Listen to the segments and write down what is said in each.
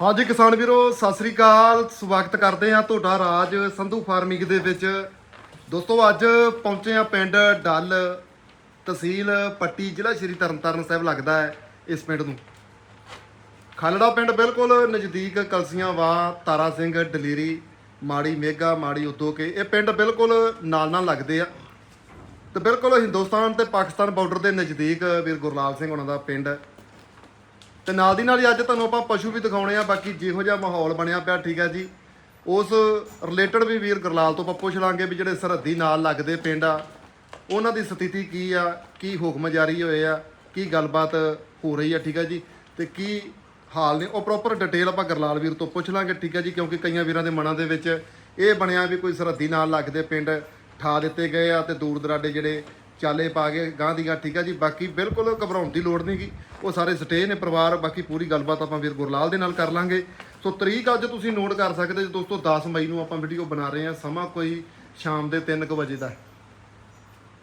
ਹਾਂਜੀ ਕਿਸਾਨ ਵੀਰੋ, ਸਤਿ ਸ੍ਰੀ ਅਕਾਲ। ਸਵਾਗਤ ਕਰਦੇ ਹਾਂ ਤੁਹਾਡਾ ਰਾਜ ਸੰਧੂ ਫਾਰਮਿੰਗ ਦੇ ਵਿੱਚ। ਦੋਸਤੋ, ਅੱਜ ਪਹੁੰਚੇ ਆ ਪਿੰਡ ਡੱਲ ਤਹਿਸੀਲ ਪੱਟੀ, ਜ਼ਿਲ੍ਹਾ ਸ਼੍ਰੀ ਤਰਨਤਾਰਨ ਸਾਹਿਬ ਲੱਗਦਾ ਹੈ ਇਸ ਪਿੰਡ ਨੂੰ। ਖਾਲੜਾ ਪਿੰਡ ਬਿਲਕੁਲ ਨਜ਼ਦੀਕ ਕਲਸੀਆਂ ਵਾ ਤਾਰਾ ਸਿੰਘ, ਡਲੇਰੀ, ਮਾੜੀ ਮੇਗਾ, ਮਾੜੀ ਉਦੋਂ ਕੇ ਇਹ ਪਿੰਡ ਬਿਲਕੁਲ ਨਾਲ ਨਾਲ ਲੱਗਦੇ ਆ। ਤੇ ਬਿਲਕੁਲ ਹਿੰਦੁਸਤਾਨ ਤੇ ਪਾਕਿਸਤਾਨ ਬਾਰਡਰ ਦੇ ਨਜ਼ਦੀਕ ਵੀਰ ਗੁਰਲਾਲ ਸਿੰਘ ਉਹਨਾਂ ਦਾ ਪਿੰਡ। ਤੇ ਨਾਲ ਦੀ ਨਾਲ ਹੀ ਅੱਜ ਤੁਹਾਨੂੰ ਆਪਾਂ ਪਸ਼ੂ ਵੀ ਦਿਖਾਉਣੇ ਆ, ਬਾਕੀ ਜਿਹੋ ਜਿਹਾ ਮਾਹੌਲ ਬਣਿਆ ਪਿਆ, ਠੀਕ ਹੈ ਜੀ। ਉਸ ਰਿਲੇਟਡ ਵੀ ਵੀਰ ਗੁਰਲਾਲ ਤੋਂ ਆਪਾਂ ਪੁੱਛ ਲਾਂਗੇ ਵੀ ਜਿਹੜੇ ਸਰਹੱਦੀ ਨਾਲ ਲੱਗਦੇ ਪਿੰਡ ਆ, ਉਹਨਾਂ ਦੀ ਸਥਿਤੀ ਕੀ ਆ, ਕੀ ਹੁਕਮ ਜਾਰੀ ਹੋਏ ਆ, ਕੀ ਗੱਲਬਾਤ ਹੋ ਰਹੀ ਆ, ਠੀਕ ਹੈ ਜੀ। ਤੇ ਕੀ ਹਾਲ ਨੇ, ਉਹ ਪ੍ਰੋਪਰ ਡਿਟੇਲ ਆਪਾਂ ਗੁਰਲਾਲ ਵੀਰ ਤੋਂ ਪੁੱਛ ਲਾਂਗੇ, ਠੀਕ ਹੈ ਜੀ, ਕਿਉਂਕਿ ਕਈਆਂ ਵੀਰਾਂ ਦੇ ਮਨਾਂ ਦੇ ਵਿੱਚ ਇਹ ਬਣਿਆ ਵੀ ਕੋਈ ਸਰਹੱਦੀ ਨਾਲ ਲੱਗਦੇ ਪਿੰਡ ਠਾ ਦਿੱਤੇ ਗਏ ਆ ਤੇ ਦੂਰ ਦਰਾਡੇ ਜਿਹੜੇ ਚਾਲੇ ਪਾ ਕੇ ਗਾਂ ਦੀ ਗਾਂ, ਠੀਕ ਆ ਜੀ? ਬਾਕੀ ਬਿਲਕੁਲ ਘਬਰਾਉਣ ਦੀ ਲੋੜ ਨਹੀਂਗੀ ਉਹ ਸਾਰੇ ਸਟੇ ਨੇ ਪਰਿਵਾਰ, ਬਾਕੀ ਪੂਰੀ ਗੱਲਬਾਤ ਆਪਾਂ ਵੀਰ ਗੁਰਲਾਲ ਦੇ ਨਾਲ ਕਰ ਲਾਂਗੇ। ਸੋ ਤਰੀਕ ਅੱਜ ਤੁਸੀਂ ਨੋਟ ਕਰ ਸਕਦੇ ਜੀ ਦੋਸਤੋ 10 ਮਈ ਨੂੰ ਆਪਾਂ ਵੀਡੀਓ ਬਣਾ ਰਹੇ ਹਾਂ, ਸਮਾਂ ਕੋਈ ਸ਼ਾਮ ਦੇ 3:00 ਵਜੇ ਦਾ।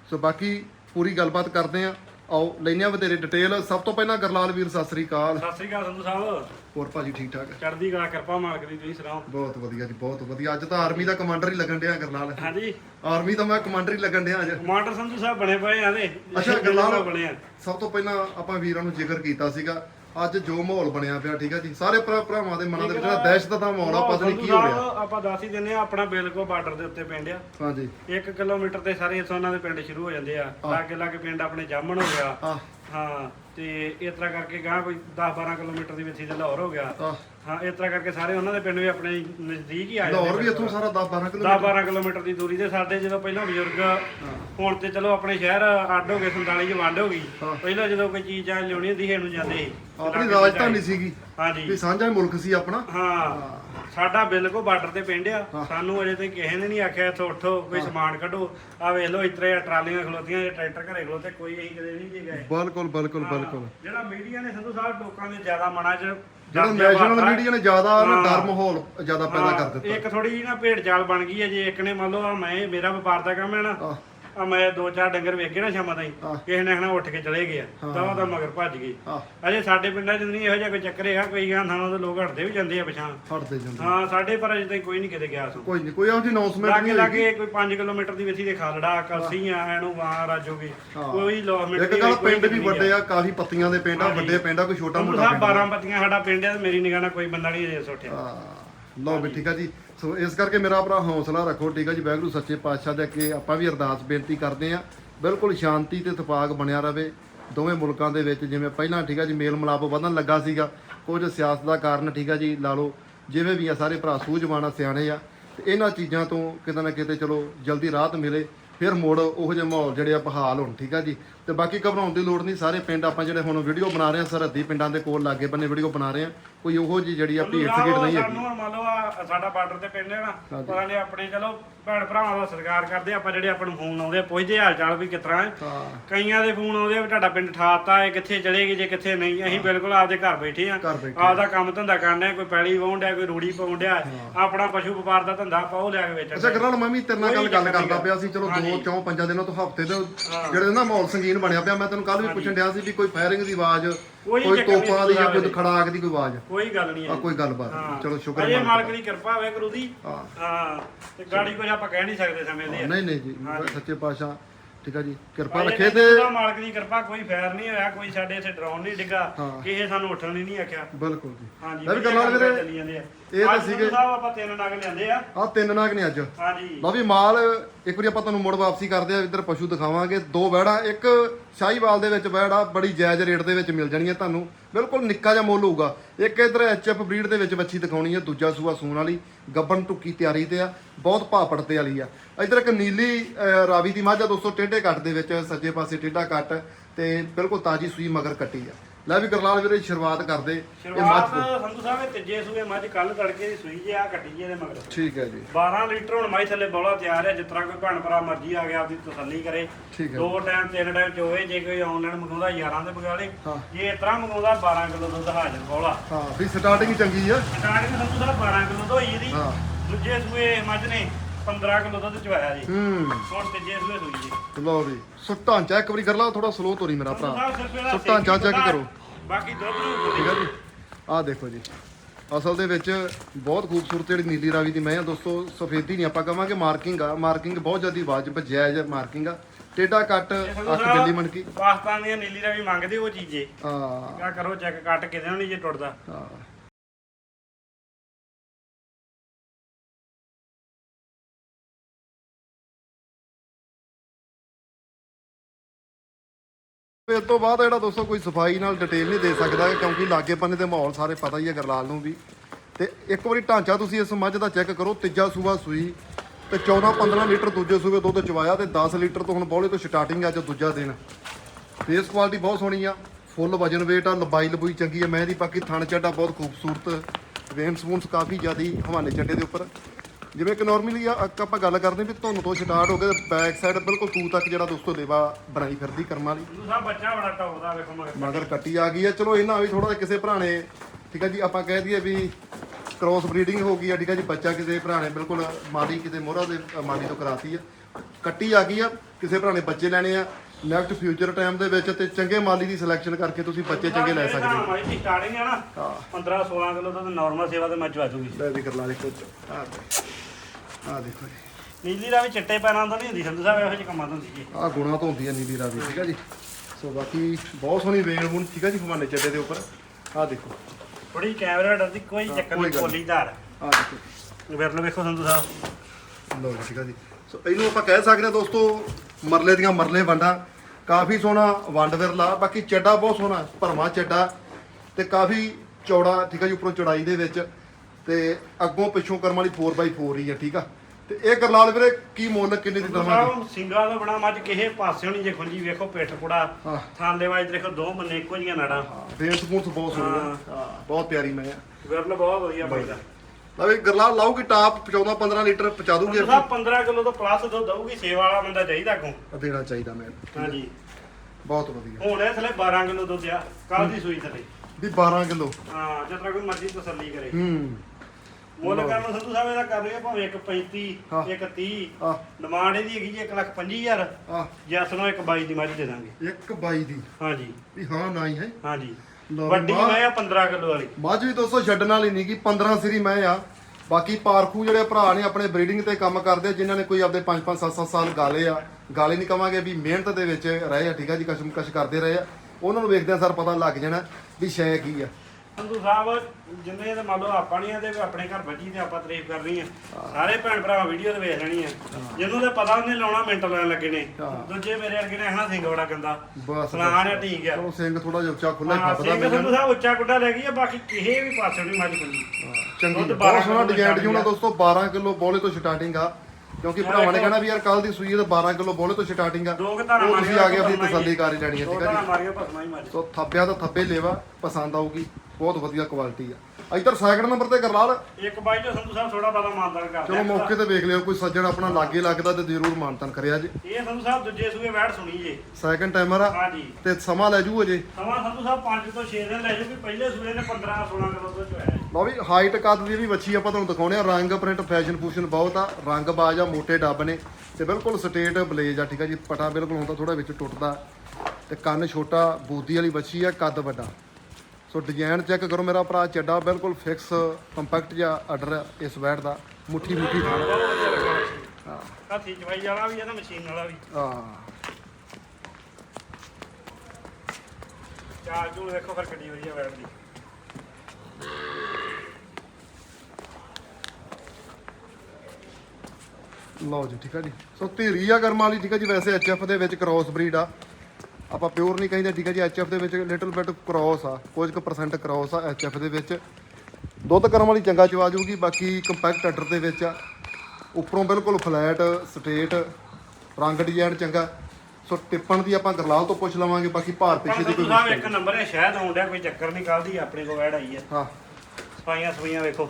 ਸੋ ਬਾਕੀ ਪੂਰੀ ਗੱਲਬਾਤ ਕਰਦੇ ਆ ਆਓ ਲੈਨੇ ਆ ਵਧੇਰੇ ਡਿਟੇਲ ਸਭ ਤੋਂ ਪਹਿਲਾਂ ਗੁਰਲਾਲ ਵੀਰ ਸਤਿ ਸ੍ਰੀ ਅਕਾਲ। ਸਤਿ ਸ੍ਰੀ ਅਕਾਲ ਸੰਧੂ ਸਾਹਿਬ। ਹੋਰ ਭਾਜੀ ਠੀਕ ਠਾਕ? ਚੜ੍ਹਦੀ ਕਲਾ ਕਿਰਪਾ ਮਾਲਕ ਦੀ ਤੁਸੀਂ ਸੁਣਾਓ? ਬਹੁਤ ਵਧੀਆ ਜੀ ਬਹੁਤ ਵਧੀਆ। ਅੱਜ ਤਾਂ ਆਰਮੀ ਦਾ ਕਮਾਂਡਰ ਹੀ ਲੱਗਣ ਡਿਆ ਗੁਰਲਾਲ। ਹਾਂਜੀ। ਆਰਮੀ ਤਾਂ ਮੈਂ ਕਮਾਂਡਰ ਹੀ ਲੱਗਣ ਡਿਆ ਅੱਜ। ਕਮਾਂਡਰ ਸੰਧੂ ਸਾਹਿਬ ਬਣੇ ਪਏ ਆ ਦੇ ਅੱਛਾ, ਗੱਲਾਂ- ਬਣੇ ਆ। ਸਭ ਤੋਂ ਪਹਿਲਾਂ ਆਪਾਂ ਵੀਰਾਂ ਨੂੰ ਜ਼ਿਕਰ ਕੀਤਾ ਸੀਗਾ। ਅੱਜ ਜੋ ਮਾਹੌਲ ਬਣਿਆ ਪਿਆ ਠੀਕ ਹੈ ਜੀ? ਸਾਰੇ ਭਰਾ ਭਰਾਵਾਂ ਦੇ ਮਨਾਂ ਦੇ ਵਿੱਚ ਜਿਹੜਾ ਦਹਿਸ਼ਤ ਦਾ ਮਾਹੌਲ ਆ ਪਤਾ ਨਹੀਂ ਕੀ ਹੋ ਰਿਹਾ। ਆਪਾਂ ਦੱਸ ਹੀ ਦਿੰਨੇ ਆ ਆਪਣਾ ਬਿਲਕੁਲ ਬਾਰਡਰ ਦੇ ਉੱਤੇ ਪਿੰਡ ਆ। ਹਾਂਜੀ। 1 ਕਿਲੋਮੀਟਰ ਤੇ ਸਾਰੇ ਇੱਥੋਂ ਉਹਨਾਂ ਦੇ ਪਿੰਡ ਸ਼ੁਰੂ ਹੋ ਜਾਂਦੇ ਆ। ਲਾਗੇ ਲਾਗੇ ਪਿੰਡ ਆਪਣੇ ਜਾਮਣ ਹੋ ਗਿਆ। ਆ ਹਾਂ ਤੇ ਇਸ ਤਰ੍ਹਾਂ ਕਰਕੇ ਗਾਂ ਕੋਈ 10 12 ਕਿਲੋਮੀਟਰ ਦੀ ਵਿੱਥੀ ਤੇ ਲਾਹੌਰ ਹੋ ਗਿਆ। ਆ ਹਾਂ ਇਸ ਤਰ੍ਹਾਂ ਕਰਕੇ ਸਾਰੇ ਉਹਨਾਂ ਦੇ ਪਿੰਡ ਵੀ ਆਪਣੇ ਨਜ਼ਦੀਕ ਹੀ ਆ ਜਾਂਦੇ ਲਾਹੌਰ ਵੀ ਇੱਥੋਂ ਸਾਰਾ 10 12 10 ਕਿਲੋਮੀਟਰ 12 ਕਿਲੋਮੀਟਰ ਦੀ ਦੂਰੀ ਤੇ ਸਾਡੇ ਜਦੋਂ ਪਹਿਲਾਂ ਬਜ਼ੁਰਗ ਹੁਣ ਤੇ ਚਲੋ ਆਪਣੇ ਸ਼ਹਿਰ ਅੱਡ ਹੋ ਗਏ 47 ਚ ਵੰਡ ਹੋ ਗਈ। ਪਹਿਲਾਂ ਜਦੋਂ ਕੋਈ ਚੀਜ਼ ਚਾਹ ਲਿਆਉਣੀ ਹੁੰਦੀ ਸੀ ਇਹਨੂੰ ਜਾਂਦੇ ਸੀ। ਆਪਣੀ ਰਾਜਧਾਨੀ ਸੀਗੀ। ਹਾਂਜੀ। ਵੀ ਸਾਂਝਾ ਮੁਲਕ ਸੀ ਆਪਣਾ। ਹਾਂ। ਸਾਡਾ ਬਿਲਕੁਲ ਬਾਰਡਰ ਤੇ ਪਿੰਡ ਆ। ਸਾਨੂੰ ਅਜੇ ਤਾਈਂ ਕਿਸੇ ਨੇ ਨਹੀਂ ਆਖਿਆ ਇੱਥੋਂ ਉੱਠੋ ਕੋਈ ਸਮਾਨ ਕੱਢੋ। ਆ ਵੇਖ ਲਓ ਇਤਰੇ ਟਰਾਲੀਆਂ ਖਲੋਤੀਆਂ ਜੇ ਟਰੈਕਟਰ ਘਰੇ ਖਲੋਤੇ ਕੋਈ ਅਸੀਂ ਕਦੇ ਨਹੀਂ ਜੀ ਗਏ। ਬਿਲਕੁਲ ਬਿਲਕੁਲ ਬਿਲਕੁਲ। ਜਿਹੜਾ ਮੀਡੀਆ ਨੇ ਸੰਧੂ ਸਾਹਿਬ ਲੋਕਾਂ ਦੇ ਜ਼ਿਆਦਾ ਮਨਾਂ 'ਚ ਜਿਹੜਾ ਨੈਸ਼ਨਲ। ਮੀਡੀਆ ਨੇ ਜ਼ਿਆਦਾ ਨਾ। ਡਰ ਮਾਹੌਲ ਜ਼ਿਆਦਾ ਪੈਦਾ ਕਰ ਦਿੱਤਾ ਇੱਕ ਥੋੜੀ ਜਿਹੀ ਨਾ ਭੇਡ ਚਾਲ ਬਣ ਗਈ ਹੈ ਜੇ ਇੱਕ ਨੇ ਮੰਨ ਲਓ ਆਹ ਮੈਂ ਮੇਰਾ ਵਪਾਰ ਦਾ ਕੰਮ ਹੈ ਨਾ ਆ ਮੈਂ ਦੋ ਚਾਰ ਡੰਗਰ ਵੇਖੇ ਨਾ ਸ਼ਾਮਾਂ ਤਾਈਂ ਹਾਂ। ਕਿਸੇ ਨੇ ਹਨਾ ਉੱਠ ਕੇ ਚਲੇ ਗਏ ਤਾਂ ਉਹ ਤਾਂ ਮਗਰ ਭੱਜ ਗਏ। ਆਹ ਅਜੇ ਸਾਡੇ ਪਿੰਡਾਂ 'ਚ ਨਹੀਂ ਇਹੋ ਜਿਹਾ ਕੋਈ ਚੱਕਰ ਹੈਗਾ ਕੋਈ ਗਾਂ ਥਾਂ ਦੇ ਲੋਕ ਹਟਦੇ ਵੀ ਜਾਂਦੇ ਆ ਪਛਾਂ ਹਟਦੇ ਜਾਂਦੇ ਹਾਂ ਸਾਡੇ ਪਰ ਅਜੇ ਤਾਈਂ ਕੋਈ ਨਹੀਂ ਕਿਤੇ ਗਿਆ ਸੋ ਕੋਈ ਨਹੀਂ ਕੋਈ ਜਿਹੀ ਅਨਾਉਂਸਮੈਂਟ ਨਹੀਂ ਲਾਗੇ ਕੋਈ 5 ਕਿਲੋਮੀਟਰ ਦੀ ਵਿਥੀ ਦੇ ਖਾਲੜਾ ਕਲਸੀਆਂ ਐਨੂੰ ਵਾਂ ਰਾਜੋਗੇ ਹਾਂ। ਕੋਈ ਲੋਸਮੈਂਟ ਇੱਕ ਗੱਲ ਪਿੰਡ ਵੀ ਵੱਡੇ ਆ। ਕਾਫੀ ਪੱਤੀਆਂ ਦੇ ਪਿੰਡ ਆ ਵੱਡੇ ਪਿੰਡ ਆ ਕੋਈ ਛੋਟਾ ਮੋਟਾ ਪਿੰਡ 12 ਪੱਤੀਆਂ ਸਾਡਾ ਪਿੰਡ ਹੈ ਤੇ ਮੇਰੀ ਨਿਗਾਹ ਨਾਲ ਕੋਈ ਬੰਦਾ ਨਹੀਂ ਅਜੇ ਸੁੱਟਿਆ। ਆ, ਲਓ ਵੀ ਠੀਕ ਆ ਜੀ। ਸੋ ਇਸ ਕਰਕੇ ਮੇਰਾ ਭਰਾ ਹੌਸਲਾ ਰੱਖੋ, ਠੀਕ ਆ ਜੀ। ਵਾਹਿਗੁਰੂ, ਸੱਚੇ ਪਾਤਸ਼ਾਹ ਦੇ ਅੱਗੇ ਆਪਾਂ ਵੀ ਅਰਦਾਸ ਬੇਨਤੀ ਕਰਦੇ ਆ ਬਿਲਕੁਲ ਸ਼ਾਂਤੀ ਤੇ ਇਤਫਾਕ ਬਣਿਆ ਰਵੇ ਦੋਵੇਂ ਮੁਲਕਾਂ ਦੇ ਵਿੱਚ। ਜਿਵੇਂ ਪਹਿਲਾਂ ਠੀਕ ਆ ਜੀ ਮੇਲ ਮਿਲਾਪ ਵਧਣ ਲੱਗਾ ਸੀਗਾ, ਕੁਝ ਸਿਆਸਤ ਦਾ ਕਾਰਨ ਠੀਕ ਆ ਜੀ, ਲਾ ਲਓ, ਜਿਵੇਂ ਵੀ ਆ ਸਾਰੇ ਭਰਾ ਸੂਝਵਾਨ ਆ, ਸਿਆਣੇ ਆ, ਤੇ ਇਹਨਾਂ ਚੀਜ਼ਾਂ ਤੋਂ ਕਿਤੇ ਨਾ ਕਿਤੇ ਚਲੋ ਜਲਦੀ ਰਾਹਤ ਮਿਲੇ, ਫਿਰ ਮੋੜ ਉਹੋ ਜਿਹੇ ਮਾਹੌਲ ਜਿਹੜੇ ਆ ਬਹਾਲ ਹੋਣ ਠੀਕ ਆ ਜੀ। ਤੇ ਬਾਕੀ ਘਬਰਾਉਣ ਦੀ ਲੋੜ ਨਹੀਂ ਸਾਰੇ ਪਿੰਡ ਆਪਾਂ ਜਿਹੜੇ ਹੁਣ ਵੀਡੀਓ ਬਣਾ ਰਹੇ ਆ ਸਰਹੱਦੀ ਪਿੰਡਾਂ ਦੇ ਕੋਲ ਲਾਗੇ ਬੰਨੇ ਵੀਡੀਓ ਬਣਾ ਰਹੇ ਆ ਕੋਈ ਉਹੋ ਜੀ ਜਿਹੜੀ ਆ ਭੀੜ ਸਗੀੜ ਨਹੀਂ ਹੈਗੀ। ਸਾਨੂੰ ਮੰਨ ਲਓ ਆਹ ਸਾਡਾ ਬਾਰਡਰ ਤੇ ਪਿੰਡ ਹੈ ਨਾ ਪਤਾ ਨਹੀਂ ਆਪਣੇ ਚਲੋ ਭੈਣ ਭਰਾਵਾਂ ਦਾ ਸਤਿਕਾਰ ਕਰਦੇ ਆ, ਆਪਾਂ ਜਿਹੜੇ ਆਪਾਂ ਨੂੰ ਫੋਨ ਆਉਂਦੇ ਆ, ਪੁੱਛਦੇ ਹਾਲ ਚਾਲ ਵੀ ਕਿਸ ਤਰ੍ਹਾਂ ਹੈ। ਕਈਆਂ ਦੇ ਫੋਨ ਆਉਂਦੇ ਆ ਵੀ ਤੁਹਾਡਾ ਪਿੰਡ ਠਾਤਾ ਹੈ ਕਿੱਥੇ ਚਲੇ ਗਏ ਜੇ ਕਿੱਥੇ ਨਹੀਂ ਅਸੀਂ ਬਿਲਕੁਲ ਆਪਦੇ ਘਰ ਬੈਠੇ ਆ ਆਪਦਾ ਕੰਮ ਧੰਦਾ ਕਰਨ ਕੋਈ ਪੈਲੀ ਡਿਆ ਕੋਈ ਰੂੜੀ ਪਾਉਣ ਡਿਆ ਆਪਣਾ ਪਸ਼ੂ ਵਪਾਰ ਦਾ ਧੰਦਾ ਆਪਾਂ ਉਹ ਲਿਆ ਕੇ ਵੇਚਣ ਅੱਛਾ ਗਰਲ ਮੈਂ ਵੀ ਤੇਰੇ ਨਾਲ ਗੱਲ ਕਰਦਾ ਪਿਆ ਸੀ ਚਲੋ। ਦੋ ਚੌਂ ਪੰਜਾਂ ਦਿਨਾਂ ਤੋਂ ਹਫ਼ਤੇ ਦੇ। ਜਿਹੜੇ ਨਾ ਮਾਹੌਲ ਸੰਗੀਨ ਬਣਿਆ ਪਿਆ ਮੈਂ ਤੈਨੂੰ ਕੱਲ ਵੀ ਪੁੱਛਣ ਡਿਆ ਸੀ ਵੀ ਕੋਈ ਫਾਇਰਿੰਗ ਦੀ ਆਵਾਜ਼ ਕੋਈ ਕੋਈ ਚੱਕਰ ਤੋਪਾਂ ਦੀ ਜਾਂ ਕੋਈ ਖੜਾਕ ਦੀ ਕੋਈ ਆਵਾਜ਼। ਕੋਈ ਗੱਲ ਨਹੀਂ ਆ ਕੋਈ ਗੱਲਬਾਤ ਨਹੀਂ। ਚਲੋ ਸ਼ੁਕਰ ਅਜੇ ਮਾਲਕ ਦੀ ਕਿਰਪਾ ਹੋਵੇ ਗੁਰੂ ਦੀ। ਹਾਂ। ਹਾਂ ਤੇ ਗਾੜੀ ਕੁਝ ਆਪਾਂ ਕਹਿ ਨਹੀਂ ਸਕਦੇ ਸਮੇਂ ਦੇ। ਨਹੀਂ ਨਹੀਂ ਜੀ ਸੱਚੇ ਪਾਤਸ਼ਾਹ ਠੀਕ ਆ ਜੀ ਕਿਰਪਾ ਰੱਖੇ ਤੇ ਮਾਲਕ ਦੀ ਕਿਰਪਾ ਕੋਈ ਫੈਰ ਨਹੀਂ ਹੋਇਆ ਕੋਈ ਸਾਡੇ ਇੱਥੇ ਡਰਾਉਣ ਨਹੀਂ ਡਿੱਗਾ ਹਾਂ। ਕਿਸੇ ਸਾਨੂੰ ਉੱਠਣ ਨਹੀਂ ਆਖਿਆ। ਬਿਲਕੁਲ ਜੀ। ਹਾਂਜੀ ਲੈ ਵੀ ਵਧੀਆ ਗੱਲਾਂ ਵੀਰੇ, ਚੱਲੀ ਜਾਂਦੇ ਆ। ਇਹ ਤਾਂ ਸੀਗੇ- ਸਾਹਿਬ ਆਪਾਂ ਤਿੰਨ ਨਗ ਲਿਆਂਦੇ ਆ। ਆ ਤਿੰਨ ਨਾਗ ਨੇ ਅੱਜ। ਹਾਂਜੀ। ਲਓ ਵੀ ਮਾਲ ਇੱਕ ਵਾਰੀ ਆਪਾਂ ਤੁਹਾਨੂੰ ਮੁੜ ਵਾਪਸੀ ਕਰਦੇ ਆ ਇੱਧਰ ਪਸ਼ੂ ਦਿਖਾਵਾਂਗੇ। ਦੋ ਵਹਿੜਾ ਇੱਕ ਸ਼ਾਹੀਵਾਲ ਦੇ ਵਿੱਚ ਵਹਿੜਾ ਬੜੀ ਜਾਇਜ਼ ਰੇਟ ਦੇ ਵਿੱਚ ਮਿਲ ਜਾਣਗੀਆਂ ਤੁਹਾਨੂੰ। ਬਿਲਕੁਲ ਨਿੱਕਾ ਜਿਹਾ ਮੁੱਲ ਹੋਊਗਾ। ਇੱਕ ਇੱਧਰ ਐਚਐਫ ਬਰੀਡ ਦੇ ਵਿੱਚ ਵੱਛੀ ਦਿਖਾਉਣੀ ਹੈ ਦੂਜਾ ਸੂਆ ਸੂਣ ਵਾਲੀ। ਗੱਬਨ ਟੁੱਕੀ ਤਿਆਰੀ ਤੇ ਆ ਬਹੁਤ ਭਾਪੜਤੇ ਵਾਲੀ ਆ। ਇੱਧਰ ਇੱਕ ਨੀਲੀ ਰਾਵੀ ਦੀ ਮੱਝ ਦੋਸਤੋ ਟੇਢੇ ਕੱਟ ਦੇ ਵਿੱਚ ਸੱਜੇ ਪਾਸੇ ਟੇਢਾ ਕੱਟ ਤੇ ਬਿਲਕੁਲ ਤਾਜੀ ਸੂਈ ਮਗਰ ਕੱਟੀ ਆ। ਲੈ ਵੀ ਗਰਲਾਲ ਵੀਰੇ ਸ਼ੁਰੂਆਤ ਕਰਦੇ। ਇਹ ਮੱਝ ਸ਼ੁਰੂਆਤ ਤੋਂ ਸੰਧੂ ਸਾਹਿਬ ਇਹ ਤੀਜੇ ਸੂਏ ਮੱਝ ਕੱਲ ਤੜਕੇ ਦੀ ਸੂਈ ਜੇ ਆ ਕੱਟੀ ਜੇ ਇਹਦੇ ਮਗਰ। ਠੀਕ ਹੈ ਜੀ। 12 ਲੀਟਰ ਹੁਣ ਮਾਈ ਥੱਲੇ ਬੋਲਾ ਤਿਆਰ ਹੈ ਜਿਸ ਤਰ੍ਹਾਂ ਕੋਈ ਭੈਣ ਭਰਾ ਮਰਜ਼ੀ ਆ ਗਿਆ ਆਪਦੀ ਤਸੱਲੀ ਕਰੇ। ਠੀਕ ਹੈ। ਦੋ ਟਾਈਮ ਤਿੰਨ ਟਾਈਮ ਚੋਵੇ ਜੇ ਕੋਈ ਆਨਲਾਈਨ ਮੰਗਾਉਂਦਾ 11 ਦੇ ਮੰਗਾ ਲੇ। ਹਾਂ। ਜੇ ਇਸ ਤਰ੍ਹਾਂ ਮੰਗਾਉਂਦਾ 12 ਕਿਲੋ ਦੁੱਧ ਹਾਜ਼ਰ ਬੋਲਾ ਹਾਂ ਵੀ ਸਟਾਰਟਿੰਗ ਚੰਗੀ ਆ। ਸਟਾਰਟਿੰਗ ਸੰਧੂ ਸਾਹਿਬ 12 ਕਿਲੋ ਤੋਂ ਹੋਈ ਇਹਦੀ। ਹਾਂ। ਦੂਜੇ ਸੂਏ ਮੱਝ ਨੇ 15 ਕਿਲੋ ਦੁੱਧ ਚਵਾਇਆ ਜੀ। ਹੂੰ। ਹੁਣ ਤੀਜੇ ਸੂਏ ਸੂਈ ਜੀ। ਲਓ ਵੀ ਸੋ ਢਾਂਚਾ ਇੱਕ ਵਾਰੀ ਕਰ ਲਾ ਥੋੜਾ ਸਲੋ ਤੋਰੀ ਮੇਰਾ ਭਰਾ। ਸੋ ਢਾਂਚਾ ਚੈੱਕ ਕਰੋ। ਬਾਕੀ ਦੁੱਧ ਨੂੰ ਠੀਕ ਹੈ ਜੀ? ਆਹ ਦੇਖੋ ਜੀ ਅਸਲ ਦੇ ਵਿੱਚ ਬਹੁਤ ਖੂਬਸੂਰਤ ਜਿਹੜੀ ਨੀਲੀ ਰਾਵੀ ਦੀ ਮੈਂ ਆ ਦੋਸਤੋ ਸਫੇਦੀ ਨਹੀਂ ਆਪਾਂ ਕਵਾਂਗੇ ਮਾਰਕਿੰਗ ਆ। ਮਾਰਕਿੰਗ ਬਹੁਤ ਜ਼ਿਆਦੀ ਵਾਜਬ ਜਾਇਜ਼ ਮਾਰਕਿੰਗ ਆ। ਟੇਡਾ ਕੱਟ ਅੱਖ ਬਿੱਲੀ ਮਣਕੀ। ਪਾਕਿਸਤਾਨ ਦੀਆਂ ਨੀਲੀ ਦਾ ਵੀ ਮੰਗਦੇ ਉਹ ਚੀਜ਼ੇ ਆ ਆ ਕਰੋ ਚੈੱਕ ਕੱਟ ਕਿਤੇ ਨਹੀਂ ਜੇ ਟੁੱਟਦਾ। ਆ ਇਸ ਤੋਂ ਬਾਅਦ ਜਿਹੜਾ ਦੋਸਤੋ ਕੋਈ ਸਫ਼ਾਈ ਨਾਲ ਡਿਟੇਲ ਨਹੀਂ ਦੇ ਸਕਦਾ, ਕਿਉਂਕਿ ਲਾਗੇ ਪੰਨੇ ਦੇ ਮਾਹੌਲ ਸਾਰੇ ਪਤਾ ਹੀ ਹੈ ਗਰਲਾਲ ਨੂੰ ਵੀ। ਤੇ ਇੱਕ ਵਾਰੀ ਢਾਂਚਾ ਤੁਸੀਂ ਇਸ ਮੱਝ ਦਾ ਚੈੱਕ ਕਰੋ, ਤੀਜਾ ਸੂਬਾ ਸੂਈ, ਤੇ 14 15 ਲੀਟਰ ਦੂਜੇ ਸੂਬੇ ਦੁੱਧ ਚਵਾਇਆ ਤੇ 10 ਲੀਟਰ ਤੋਂ ਹੁਣ ਬੌਲੇ ਤੋਂ ਸਟਾਰਟਿੰਗ ਅੱਜ ਦੂਜਾ ਦਿਨ। ਫੇਸ ਕੁਆਲਿਟੀ ਬਹੁਤ ਸੋਹਣੀ ਆ ਫੁੱਲ ਵਜਨ weight ਆ, ਲੰਬਾਈ ਲਬੂਈ ਚੰਗੀ ਆ ਮੈਂ ਦੀ ਬਾਕੀ ਥਣ ਚੱਡਾ ਬਹੁਤ ਖੂਬਸੂਰਤ ਵੇਨ ਸਪੂਨਸ ਕਾਫੀ ਜ਼ਿਆਦੀ ਹਵਾਨੇ ਚੱਡੇ ਦੇ ਉੱਪਰ। ਜਿਵੇਂ ਕਿ ਨਾਰਮਲੀ ਆ ਆਪਾਂ ਗੱਲ ਕਰਦੇ ਵੀ ਤੁਹਾਨੂੰ ਤੋਂ ਸਟਾਰਟ ਹੋ ਕੇ ਬੈਕ ਸਾਈਡ ਬਿਲਕੁਲ ਤੂ ਤੱਕ ਜਿਹੜਾ ਦੋਸਤੋ ਲੇਵਾ ਬਣਾਈ ਫਿਰਦੀ ਕਰਮਾਂ ਵਾਲੀ ਦੂਸਰਾ ਬੱਚਾ ਬੜਾ ਟੌਪਦਾ ਵੇਖੋ ਮਗਰ ਮਗਰ ਕੱਟੀ ਆ ਗਈ ਹੈ ਚਲੋ ਇਹਨਾਂ ਵੀ ਥੋੜਾ ਕਿਸੇ ਭਰਾ ਨੇ ਠੀਕ ਹੈ ਜੀ ਆਪਾਂ ਕਹਿ ਦਈਏ ਵੀ ਕ੍ਰੋਸ ਬਰੀਡਿੰਗ ਹੋ ਗਈ ਆ ਠੀਕ ਹੈ ਜੀ ਬੱਚਾ ਕਿਸੇ ਭਰਾ ਨੇ ਬਿਲਕੁਲ ਮਾਲੀ ਕਿਤੇ ਮੋਹਰਾ ਦੇ ਮਾਲੀ ਤੋਂ ਕਰਾਤੀ ਆ। ਕੱਟੀ ਆ ਗਈ ਆ ਕਿਸੇ ਭਰਾ ਨੇ ਬੱਚੇ ਲੈਣੇ ਆ। ਨੈਕਸਟ ਫਿਊਚਰ ਟਾਈਮ ਦੇ ਵਿੱਚ ਤੇ ਚੰਗੇ ਮਾਲੀ ਦੀ ਸਿਲੈਕਸ਼ਨ ਕਰਕੇ ਤੁਸੀਂ ਬੱਚੇ ਚੰਗੇ ਲੈ ਸਕਦੇ ਹੋ। ਦੀ ਸਟਾਰਟਿੰਗ ਹੈ ਨਾ ਹਾਂ। 15 16 ਕਿਲੋ ਤਾਂ ਨਾਰਮਲ ਸੇਵਾ ਤੇ ਮੱਝ ਵਾਜੂਗੀ ਲੈ ਵੀ ਕਰ ਲਾ ਦੇ ਕੁਝ ਆ ਦੇਖੋ। ਜੀ। ਨੀਲੀ ਦਾ ਵੀ ਚਿੱਟੇ ਪੈਰਾਂ ਤੋਂ ਨਹੀਂ ਹੁੰਦੀ ਸੰਧੂ ਸਾਹਿਬ ਇਹੋ ਜਿਹੇ ਕੰਮਾਂ ਤੋਂ ਹੁੰਦੀ ਜੀ। ਆ ਗੁਣਾ ਤੋਂ ਹੁੰਦੀ ਆ ਨੀਲੀ ਰਾਵੀ ਠੀਕ ਹੈ ਜੀ। ਸੋ ਬਾਕੀ ਬਹੁਤ ਸੋਹਣੀ ਵੇਣ ਹੁਣ ਠੀਕ ਹੈ ਜੀ ਹਵਾਨੇ ਚੱਡੇ ਦੇ ਉੱਪਰ। ਆ ਦੇਖੋ। ਥੋੜੀ ਕੈਮਰਾ ਡਰਦੀ ਕੋਈ ਚੱਕਰ ਨਹੀਂ ਧਾਰ। ਆ ਦੇਖੋ। ਵਿਰਲ ਵੇਖੋ ਸੰਧੂ ਸਾਹਿਬ। ਜੀ ਠੀਕ ਆ ਜੀ। ਸੋ ਇਹਨੂੰ ਆਪਾਂ ਕਹਿ ਸਕਦੇ ਹਾਂ ਦੋਸਤੋ ਮਰਲੇ ਦੀਆਂ ਮਰਲੇ ਵੰਡਾਂ। ਕਾਫੀ ਸੋਹਣਾ ਵੰਡ ਵਿਰਲਾ ਬਾਕੀ ਚੱਡਾ ਬਹੁਤ ਸੋਹਣਾ ਭਰਮਾ ਚੱਡਾ ਤੇ ਕਾਫੀ ਚੌੜਾ ਠੀਕ ਆ ਜੀ ਉੱਪਰੋਂ ਚੌੜਾਈ ਦੇ ਵਿੱਚ ਤੇ ਅੱਗੋਂ ਪਿੱਛੋਂ ਕਰਮ ਵਾਲੀ 4x4 ਹੀ ਆ ਠੀਕ ਆ। ਤੇ ਇਹ ਕਰਲਾਲ ਵੀਰੇ ਕੀ ਮੁੱਲ ਕਿੰਨੇ ਦੀ ਦਵਾਂਗੇ ਸਾਹਿਬ ਸਿੰਗਾਂ ਤੋਂ ਬਣਾ ਮੱਝ ਕਿਸੇ ਪਾਸਿਓਂ ਨਹੀਂ ਜੇ ਖੁੰਜੀ ਵੇਖੋ ਪਿੱਠ ਹਾਂ। ਥਾਲੇ ਵਾਜ ਦੇਖੋ ਦੋ ਬੰਨੇ ਇੱਕੋ ਜੀਆਂ ਨਾੜਾਂ। ਫੇਸ ਬਹੁਤ ਸੋਹਣੀ ਬਹੁਤ ਪਿਆਰੀ ਮੈਂ ਆ। ਵਿਰਲ ਬਹੁਤ ਵਧੀਆ ਬਾਈਦਾ ਲਵੇ ਗਰਲਾਲ ਲਾਊਗੀ ਟਾਪ 14 15 ਲੀਟਰ ਪਹੁੰਚਾ ਦੂਗੀ ਸਾਹਿਬ 15 ਕਿਲੋ ਤੋਂ ਪਲੱਸ ਦੁੱਧ ਦਊਗੀ ਸੇਵਾ ਵਾਲਾ ਬੰਦਾ ਚਾਹੀਦਾ ਅੱਗੋਂ। ਦੇਣਾ ਚਾਹੀਦਾ ਮੈਂ। ਹਾਂਜੀ। ਬਹੁਤ ਵਧੀਆ। ਹੁਣ ਇਹ ਥਲੇ 12 ਕਿਲੋ ਦੁੱਧ ਆ ਕੱਲ ਦੀ ਸੂਈ ਥਲੇ। ਵੀ 12 ਕਿਲੋ। ਹਾਂ ਜਿਸ ਤਰ੍ਹਾਂ ਕੋਈ ਮਰਜ਼ੀ ਤਸੱਲੀ ਕਰੇ। ਹੂੰ। ਮੁੱਲ ਕਰਨ ਨੂੰ ਸੰਧੂ ਸਾਹਿਬ ਇਹਦਾ ਕਰ ਰਹੇ ਭਾਵੇਂ 1.35 ਹਾਂ। 1.30 ਆ ਡਿਮਾਂਡ ਇਹਦੀ ਹੈਗੀ ਜੀ 1,50,000 ਆ ਜੈਸ ਨੂੰ 1.22 ਦੀ ਮੱਝ ਦੇ ਦਾਂਗੇ। ਇੱਕ ਬਾਈ ਦੀ। ਹਾਂਜੀ। ਵੀ ਹਾਂ ਨਾ ਹੀ ਹੈ। ਹਾਂਜੀ। ਲਓ ਵੀ ਵੱਡੀ ਮਾਂ- ਮੈਂ ਆ 15 ਕਿਲੋ ਵਾਲੀ। ਮੱਝ ਵੀ ਦੋਸਤੋ ਛੱਡਣ ਵਾਲੀ ਨਹੀਂ ਗੀ 15 ਸਿਰੀ ਮੈਂ ਆ। ਬਾਕੀ ਪਾਰਖੂ ਜਿਹੜੇ ਭਰਾ ਨੇ ਆਪਣੇ ਬਰੀਡਿੰਗ ਤੇ ਕੰਮ ਕਰਦੇ ਆ, ਜਿਨ੍ਹਾਂ ਨੇ ਕੋਈ ਆਪਦੇ 5-5 7-7 ਸਾਲ ਗਾਲੇ ਆ ਗਾਲੇ ਨਹੀਂ ਕਵਾਂਗੇ ਵੀ ਮਿਹਨਤ ਦੇ ਵਿੱਚ ਰਹੇ ਆ ਠੀਕ ਆ ਜੀ ਕਸ਼ਮਕਸ਼ ਕਰਦੇ ਰਹੇ ਆ। ਉਹਨਾਂ ਨੂੰ ਵੇਖਦਿਆਂ ਸਰ ਪਤਾ ਲੱਗ ਜਾਣਾ ਵੀ ਸ਼ੈ ਕੀ ਆ। ਸੰਧੂ ਸਾਹਿਬ ਜਿੰਨੇ ਤੇ ਮੰਨ ਲਓ ਆਪਾਂ ਨਹੀਂ ਆਦੇ ਆਪਣੇ ਘਰ ਬੱਜੀ ਤੇ ਆਪਾਂ ਤਾਰੀਫ ਕਰਨੀ ਆ ਸਾਰੇ ਭੈਣ ਭਰਾ ਵੀਡੀਓ ਤੇ ਵੇਖ ਲੈਣੀ ਆ ਜਿਹਨੂੰ ਤੇ ਪਤਾ ਉਹਨੇ ਲਾਉਣਾ ਮਿੰਟ ਲੈਣ ਲੱਗੇ ਨੇ। ਦੂਜੇ ਮੇਰੇ ਵਰਗੇ ਨੇ ਹਨਾ ਸਿੰਘ ਬੜਾ ਗੰਦਾ। ਬਸ ਫਲਾਣ ਆ ਠੀਕ ਆ। ਚਲੋ ਸਿੰਘ ਥੋੜਾ ਜਿਹਾ ਉੱਚਾ ਖੁੱਲਾ ਹੀ ਸਿੰਘ ਸੰਧੂ ਸਾਹਿਬ ਉੱਚਾ ਗੁੱਡਾ ਲੈ ਗਈ ਆ ਬਾਕੀ ਕਿਸੇ ਵੀ ਪਾਸੇ ਨਹੀਂ ਮੱਝ ਖੁੱਲੀ ਚੰਗੀ ਦੁੱਧ ਆ। 12 ਬਹੁਤ ਸੋਹਣਾ ਡਿਜ਼ਾਈਨ ਜੂਣਾ ਦੋਸਤੋ 12 ਕਿਲੋ ਬੋਲੇ ਤੋਂ ਸਟਾਰਟਿੰਗ ਆ। ਕਿਉਂਕਿ ਭਰਾਵਾਂ ਨੇ ਕਹਿਣਾ ਵੀ ਯਾਰ ਕੱਲ ਦੀ ਸੂਈ ਤਾਂ 12 ਕਿਲੋ ਬੋਲੇ ਤੋਂ ਸਟਾਰਟਿੰਗ ਆ। ਉਹ ਤੁਸੀਂ ਆ ਕੇ ਆਪਣੀ। ਤਸੱਲੀ ਕਰ ਲੈਣੀ ਹੈ ਠੀਕ ਆ ਜੀ ਸੋ ਥੱਬਿਆ ਤਾਂ ਥੱਬੇ ਲੇਵਾ ਪਸੰਦ ਆਊਗੀ। ਬਹੁਤ ਵਧੀਆ ਕੁਆਲਿਟੀ ਆ। ਇੱਧਰ ਸੈਕਿੰਡ ਨੰਬਰ ਤੇ ਕਰਲਾਲ। ਇੱਕ ਬਾਈ ਜੋ ਸੰਧੂ ਸਾਹਿਬ ਥੋੜਾ ਬੜਾ ਮਾਨਦਾਰ ਕਰਦੇ ਚਲੋ ਮੌਕੇ ਤੇ ਵੇਖ ਲਿਓ ਕੋਈ ਸੱਜਣ ਆਪਣਾ ਲਾਗੇ ਲੱਗਦਾ ਤੇ ਜ਼ਰੂਰ ਮਾਨਤਨ ਕਰਿਆ ਜੇ। ਇਹ ਸੰਧੂ ਸਾਹਿਬ ਦੂਜੇ ਸੂਏ ਵੈੜ ਸੁਣੀ ਜੇ। ਸੈਕਿੰਡ ਟਾਈਮਰ ਆ। ਹਾਂਜੀ। ਤੇ ਸਮਾਂ ਲੈ ਜੂ। ਅਜੇ ਸਮਾਂ ਸੰਧੂ ਸਾਹਿਬ 5 ਤੋਂ 6 ਦਿਨ ਲੈ ਜੂ ਕਿ ਪਹਿਲੇ ਸੂਏ ਨੇ 15 16 ਕਿਲੋ ਦੁੱਧ ਚੋਇਆ ਲਓ ਵੀ ਹਾਈਟ ਕੱਦ ਦੀ ਵੀ ਵੱਛੀ ਆਪਾਂ ਤੁਹਾਨੂੰ ਦਿਖਾਉਣੇ ਆ। ਰੰਗ ਪ੍ਰਿੰਟ ਫੈਸ਼ਨ ਫੂਸ਼ਨ ਬਹੁਤ ਆ। ਰੰਗ ਬਾਜ ਆ ਮੋٹے ਡੱਬ ਨੇ। ਤੇ ਬਿਲਕੁਲ ਸਟੇਟ ਬਲੇਜ ਆ ਠੀਕ ਆ ਜੀ। ਪਟਾ ਬਿਲਕੁਲ ਹੁੰਦਾ ਥੋੜਾ ਵਿੱਚ ਟੁੱਟਦਾ। ਤੇ ਕੰਨ ਛੋਟਾ ਬੂਦੀ ਵਾਲੀ ਵੱਛੀ ਆ ਕੱਦ ਵੱਡਾ। ਸੋ ਡਿਜ਼ਾਈਨ ਚੈੱਕ ਕਰੋ ਮੇਰਾ ਭਰਾ ਚੱਡਾ ਬਿਲਕੁਲ ਫਿਕਸ ਕੰਪੈਕਟ ਜਿਹਾ ਆਰਡਰ ਆ ਇਸ ਵੈਟ ਦਾ। ਮੁੱਠੀ ਮੁੱਠੀ ਲੱਗਾ ਹੱਥੀ ਚਵਾਈ ਵਾਲਾ ਵੀ ਹੈ ਤੇ ਮਸ਼ੀਨ ਵਾਲਾ ਵੀ। ਆ ਚਾਲ ਚੂਲ ਵੇਖੋ ਫਿਰ ਕਿੱਡੀ ਵਧੀਆ ਵੈੜ ਦੀ। ਲਓ ਜੀ ਠੀਕ ਆ ਜੀ। ਸੋ ਧੀਰੀ ਆ ਕਰਮਾਂ ਵਾਲੀ ਠੀਕ ਆ ਜੀ ਵੈਸੇ ਐਚਐਫ ਦੇ ਵਿੱਚ ਕ੍ਰਾਸ ਬਰੀਡ ਆ। ਆਪਾਂ ਪਿਓਰ ਨਹੀਂ ਕਹਿੰਦੇ ਠੀਕ ਆ ਜੀ ਐਚਐਫ ਦੇ ਵਿੱਚ ਲਿਟਲ ਬਿਟ ਕ੍ਰਾਸ ਆ ਕੁਝ ਕੁ ਪਰਸੈਂਟ ਕ੍ਰਾਸ ਆ ਐਚਐਫ ਦੇ ਵਿੱਚ। ਦੁੱਧ ਕਰਮ ਵਾਲੀ ਚੰਗਾ ਚਵਾ ਜਾਊਗੀ ਬਾਕੀ ਕੰਪੈਕਟ ਆਰਡਰ ਦੇ ਵਿੱਚ ਆ। ਉੱਪਰੋਂ ਬਿਲਕੁਲ ਫਲੈਟ ਸਟੇਟ ਰੰਗ ਡਿਜ਼ਾਈਨ ਚੰਗਾ। ਸੋ ਟਿੱਪਣ ਦੀ ਆਪਾਂ ਗਰਲਾਲ ਤੋਂ ਪੁੱਛ ਲਵਾਂਗੇ ਬਾਕੀ ਭਾਰ ਪਿੱਛੇ ਦੀ ਕੋਈ ਸਾਹਿਬ ਇੱਕ ਨੰਬਰ ਹੈ ਸ਼ਾਇਦ ਡਿਆ ਕੋਈ ਚੱਕਰ ਨਹੀਂ ਕੱਲ ਦੀ ਆਪਣੇ ਕੋਲ ਵੈੜ ਆਈ ਹੈ। ਹਾਂ। ਸਫਾਈਆਂ ਸਫਾਈਆਂ ਵੇਖੋ।